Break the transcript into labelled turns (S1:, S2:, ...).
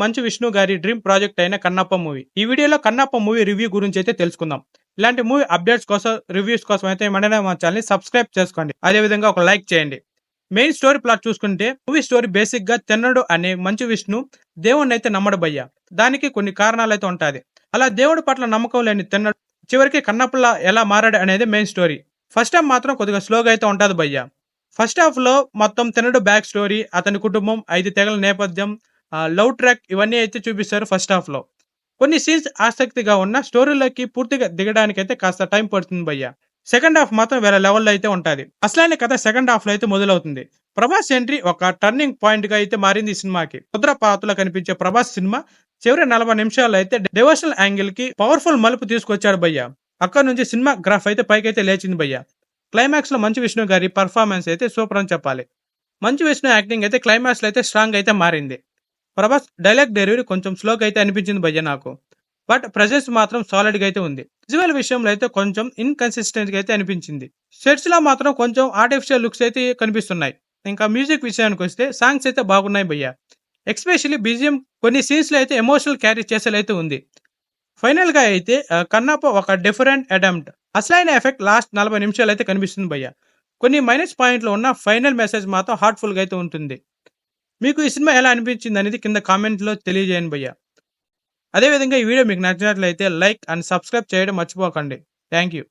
S1: మంచు విష్ణు గారి dream project అయిన Kannappa movie. ఈ వీడియోలో కన్నప్ప మూవీ రివ్యూ గురించి అయితే తెలుసుకుందాం. ఇలాంటి మూవీ అప్డేట్స్ కోసం రివ్యూస్ కోసం అయితే వెంటనే మా ఛానల్ సబ్స్క్రైబ్ చేసుకోండి. అదే విధంగా ఒక లైక్ చేయండి. మెయిన్ స్టోరీ ప్లాట్ చూసుకుంటే మూవీ స్టోరీ బేసిక్గా తెన్నడు అనే మంచు విష్ణు దేవుణ్ణి అయితే నమ్మడు దానికి కొన్ని కారణాలు అయితే ఉంటాయి అలా దేవుడి పట్ల నమ్మకం లేని తెన్నడు చివరికి కన్నప్పలా ఎలా మారాడు అనేది మెయిన్ స్టోరీ. ఫస్ట్ హాఫ్ మాత్రం కొద్దిగా స్లోగా అయితే ఉంటుంది భయ్య ఫస్ట్ హాఫ్లో మొత్తం తినడు బ్యాక్ స్టోరీ అతని కుటుంబం ఐదు తెగల నేపథ్యం లవ్ ట్రాక్ ఇవన్నీ అయితే చూపిస్తారు ఫస్ట్ హాఫ్లో. కొన్ని సీన్స్ ఆసక్తిగా ఉన్న స్టోరీలోకి పూర్తిగా దిగడానికి అయితే కాస్త టైం పడుతుంది భయ్య. సెకండ్ హాఫ్ మాత్రం వేరే లెవెల్లో అయితే ఉంటది. అసలైన కథ సెకండ్ హాఫ్లో అయితే మొదలవుతుంది. ప్రభాస్ ఎంట్రీ ఒక టర్నింగ్ పాయింట్గా అయితే మారింది ఈ సినిమాకి. రుద్ర పాత్రలో కనిపించే ప్రభాస్ సినిమా చివరి నలభై నిమిషాల్లో అయితే డివోషనల్ యాంగిల్కి పవర్ఫుల్ మలుపు తీసుకొచ్చాడు భయ్య. అక్కడ నుంచి సినిమా గ్రాఫ్ అయితే పైకైతే లేచింది భయ్య. క్లైమాక్స్లో మంచు విష్ణు గారి పర్ఫార్మెన్స్ అయితే సూపర్ అని చెప్పాలి. మంచు విష్ణు యాక్టింగ్ అయితే క్లైమాక్స్లో అయితే స్ట్రాంగ్ అయితే మారింది. ప్రభాస్ డైలాగ్ డెలివరీ కొంచెం స్లోగా అయితే అనిపించింది భయ్య నాకు. బట్ ప్రెజెన్స్ మాత్రం సాలిడ్గా అయితే ఉంది. విజువల్ విషయంలో అయితే కొంచెం ఇన్కన్సిస్టెంట్గా అయితే అనిపించింది షర్ట్స్లో మాత్రం కొంచెం ఆర్టిఫిషియల్ లుక్స్ అయితే కనిపిస్తున్నాయి. ఇంకా మ్యూజిక్ విషయానికి వస్తే సాంగ్స్ అయితే బాగున్నాయి భయ్య. ఎక్స్పెషల్లీ బీజిఎం కొన్ని సీన్స్లో అయితే ఎమోషనల్ క్యారీ చేసేలైతే ఉంది. ఫైనల్గా అయితే కన్నప్ప ఒక డిఫరెంట్ అటెంప్ట్ అసలైన ఎఫెక్ట్ లాస్ట్ నలభై నిమిషాలు అయితే కనిపిస్తుంది భయ్య. కొన్ని మైనస్ పాయింట్లు ఉన్న ఫైనల్ మెసేజ్ మాత్రం హార్ట్ఫుల్గా అయితే ఉంటుంది. మీకు ఈ సినిమా ఎలా అనిపించింది అనేది కింద కామెంట్లో తెలియజేయండి భయ్య. అదేవిధంగా ఈ వీడియో మీకు నచ్చినట్లయితే లైక్ అండ్ సబ్స్క్రైబ్ చేయడం మర్చిపోకండి. Thank you.